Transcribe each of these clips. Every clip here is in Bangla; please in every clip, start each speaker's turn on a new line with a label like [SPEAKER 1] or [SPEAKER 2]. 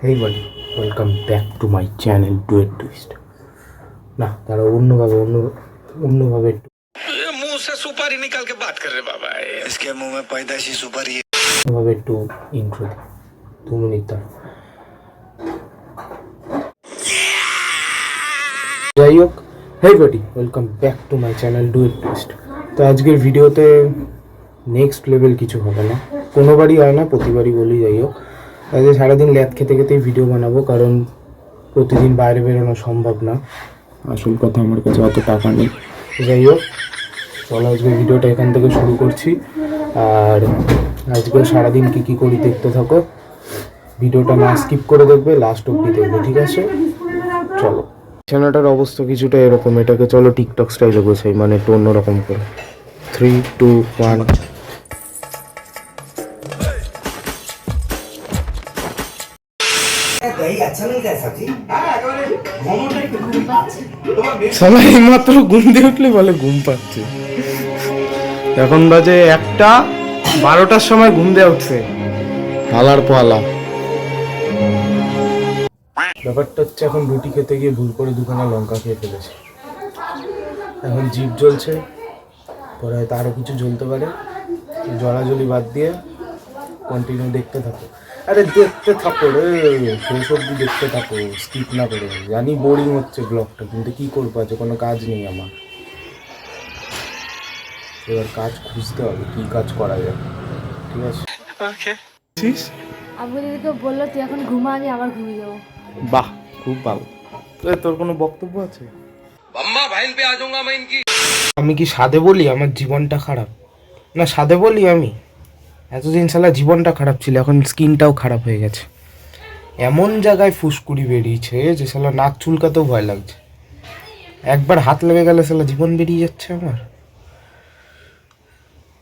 [SPEAKER 1] হেই বলি welcome back to my channel Duet Twist না তারা অন্যভাবে অন্য অন্যভাবে একটু
[SPEAKER 2] ये मुंह से सुपारी निकाल के बात कर रहे बाबा
[SPEAKER 3] इसके मुंह में पैदाइशी सुपारी है
[SPEAKER 1] অন্যভাবে একটু ইন্ট্রো দিই দু মিনিট তার যাই হোক hey buddy welcome back to my channel Duet Twist তো আজকের ভিডিওতে নেক্সট লেভেল কিছু হবে না কোনোবারই হয় না প্রতিবারই বলি যাই হোক আজকে সারাদিন ল্যাদ খেতে খেতেই ভিডিও বানাবো, কারণ প্রতিদিন বাইরে বেরোনো সম্ভব না। আসল কথা আমার কাছে অত টাকা নেই। যাই হোক, চলো আজকে ভিডিওটা এখান থেকে শুরু করছি। আর আজকে সারাদিন কি কি করি দেখতে থাকো। ভিডিওটা না স্কিপ করে দেখবে লাস্ট অব্দি দেখবে, ঠিক আছে? চলো। বিছানাটার অবস্থা কিছুটা এরকম, এটাকে চলো টিকটক স্টাইলে গোছাই মানে একটু অন্যরকম করে। থ্রি টু ওয়ান সবাই মাত্র ঘুম দিয়ে উঠলে বলে ঘুম পাচ্ছে। এখন বাজে একটা বারোটার সময় ঘুম দিয়ে উঠছে। হালার পালা। ব্যাপারটা হচ্ছে এখন রুটি খেতে গিয়ে ভুল করে দুখানা লঙ্কা খেয়ে ফেলেছে। এখন জিভ জ্বলছে পরে হয়তো আরও কিছু জ্বলতে পারে। জলাজলি বাদ দিয়ে কন্টিনিউ দেখতে থাকো। আরে দেখতে থাকো রে শেষ অব্দি দেখতে থাকো স্কিপ না করে। জানি বোরিং হচ্ছে ব্লগটা কিন্তু কী করব আছে কোনো কাজ নেই আমার। এবার কাজ খুঁজতে হবে কী কাজ করা যায়। ঠিক আছে?
[SPEAKER 4] ওকে বলল তুই এখন ঘুমা আমি আবার ঘুমিয়ে যাব।
[SPEAKER 1] বাহ খুব ভালো। তোর কোনো বক্তব্য আছে? আমি কি সাধে বলি? আমার জীবনটা খারাপ। না সাধে বলি আমি? এতদিন সালা জীবনটা খারাপ ছিল, এখন স্কিনটাও খারাপ হয়ে গেছে। এমন জায়গায় ফুসকুড়ি বেরিয়েছে যে সালা নাক চুলকাতেও ভয় লাগছে। একবার হাত লেগে গেলে সালা জীবন বেরিয়ে যাচ্ছে আমার।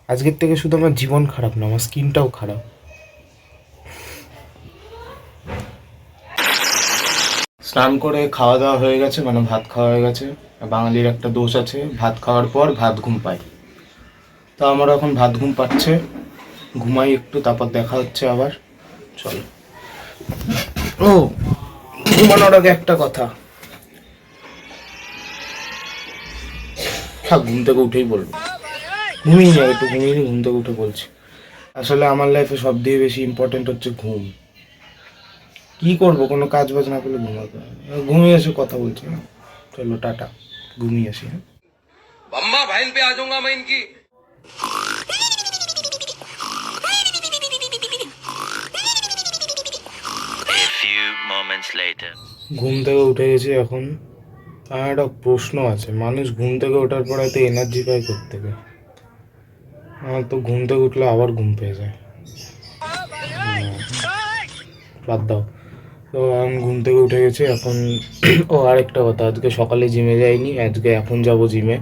[SPEAKER 1] আজকের থেকে শুধু আমার জীবন খারাপ না, আমার স্কিনটাও খারাপ। স্নান করে খাওয়া দাওয়া হয়ে গেছে মানে ভাত খাওয়া হয়ে গেছে। বাঙালির একটা দোষ আছে, ভাত খাওয়ার পর ভাত ঘুম পায়। তো আমার এখন ভাত ঘুম পাচ্ছে। ঘুমাই একটু, তারপর দেখা হচ্ছে আবার। চলো। ও, ঘুমানোর আগে একটা কথা। হ্যাঁ ঘুম থেকে উঠেই বলব। ঘুমিয়ে যাবে একটু ঘুমিয়ে ঘুম থেকে উঠে বলছি। আসলে আমার লাইফে সব দিয়ে বেশি ইম্পর্টেন্ট হচ্ছে ঘুম। কি করব, কোনো কাজ বাজ না করলে ঘুমাতে ঘুমিয়ে এসে কথা বলছি। না চলো, টাটা। ঘুমিয়ে আসি হ্যাঁ।
[SPEAKER 2] ভাই পে আজঙ্গা মাইন
[SPEAKER 3] কি? Few moments later.
[SPEAKER 1] ঘুম থেকে উঠে গেছি এখন। আমার একটা প্রশ্ন আছে মানুষ ঘুম থেকে ওঠার পর এত এনার্জি পায় থেকে আমার তো ঘুম থেকে উঠলে আবার ঘুম পেয়ে যায়। বাদ দাও। তো আমি ঘুম থেকে উঠে গেছি এখন ও আরেকটা কথা আজকে সকালে জিমে যাইনি আজকে এখন যাব জিমে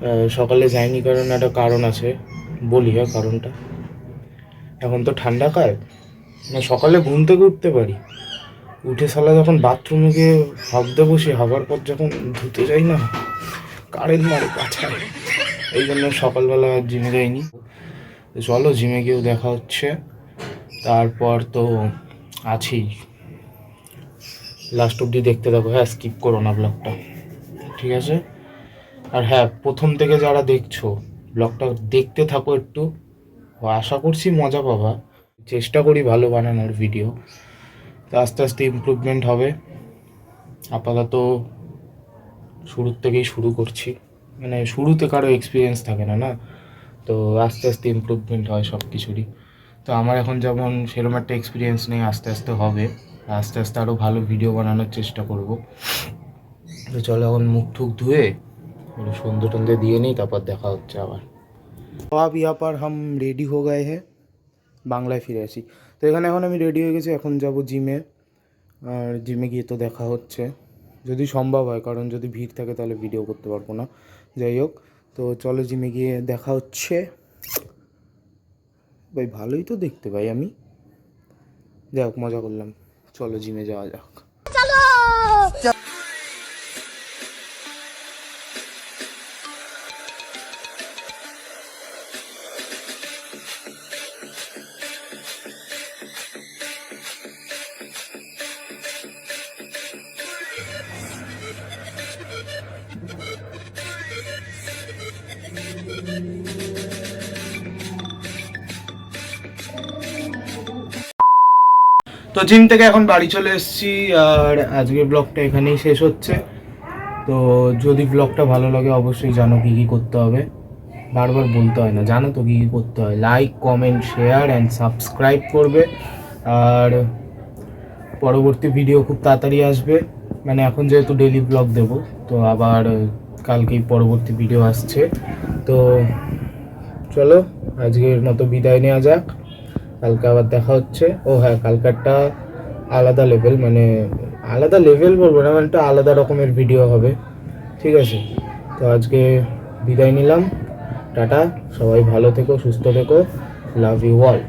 [SPEAKER 1] আহ, সকালে যাইনি কারণ একটা কারণ আছে বলি হ্যাঁ কারণটা। এখন তো ঠান্ডা না, সকালে ঘুম থেকে উঠতে পারি। উঠে সালা যখন বাথরুমে গিয়ে ভাবতে বসি হবার পর যখন ধুতে যাই না, কারেন্ট মারে পাছায়। এই জন্য সকালবেলা জিমে যাইনি। চলো, জিমে গিয়েও দেখা হচ্ছে। তারপর তো আছি লাস্ট অব্দি দেখতে থাকো। হ্যাঁ স্কিপ করো না ব্লগটা ঠিক আছে? আর হ্যাঁ প্রথম থেকে যারা দেখছ ব্লগটা দেখতে থাকো একটু। আশা করছি মজা পাবা। চেষ্টা করি ভালো বানানোর ভিডিও তো আস্তে আস্তে ইমপ্রুভমেন্ট হবে। আপাতত শুরুর থেকেই শুরু করছি। মানে শুরুতে কারও এক্সপিরিয়েন্স থাকে না না? তো আস্তে আস্তে ইমপ্রুভমেন্ট হয় সব কিছুরই তো আমার এখন যেমন সেরকম একটা এক্সপিরিয়েন্স নেই, আস্তে আস্তে হবে। আস্তে আস্তে আরও ভালো ভিডিও বানানোর চেষ্টা করব। তো চলো এখন মুখ টুক ধুয়ে একটু সন্ধে টন্ধে দিয়ে নিই, তারপর দেখা হচ্ছে আবার। ইয়া পার হাম রেডি হো গয়ে হ্যাঁ বাংলায় ফিরে আসি। তো এখানে এখন আমি রেডি হয়ে গেছি, এখন যাব জিমে আর জিমে গিয়ে তো দেখা হচ্ছে। যদি সম্ভব হয়, কারণ যদি ভিড় থাকে তাহলে ভিডিও করতে পারব না। যাই হোক, তো চলো জিমে গিয়ে দেখা হচ্ছে। ভাই, ভালোই তো দেখতে পাই আমি। যাই হোক, মজা করলাম। চলো জিমে যাওয়া যাক। তো জিম থেকে এখন বাড়ি চলে এসেছি, আর আজকের ব্লগটা এখানেই শেষ হচ্ছে। তো যদি ব্লগটা ভালো লাগে, অবশ্যই জানো কি কি করতে হবে। বারবার বলতে হয় না, জানো তো কি কি করতে হয়। Like comment share and subscribe করবে। আর পরবর্তী ভিডিও খুব তাড়াতাড়ি আসবে। মানে এখন যেহেতু ডেলি ব্লগ দেব, তো আবার কালকেই পরবর্তী ভিডিও আসছে। তো চলো, আজকের মতো বিদায় নেওয়া যাক। কালকে আবার দেখা হচ্ছে। ও হ্যাঁ কালকারটা আলাদা লেভেল মানে আলাদা লেভেল বলব না মানে একটা আলাদা রকমের ভিডিও হবে। ঠিক আছে? তো আজকে বিদায় নিলাম। টাটা, সবাই ভালো থেকো, সুস্থ থেকো। Love you all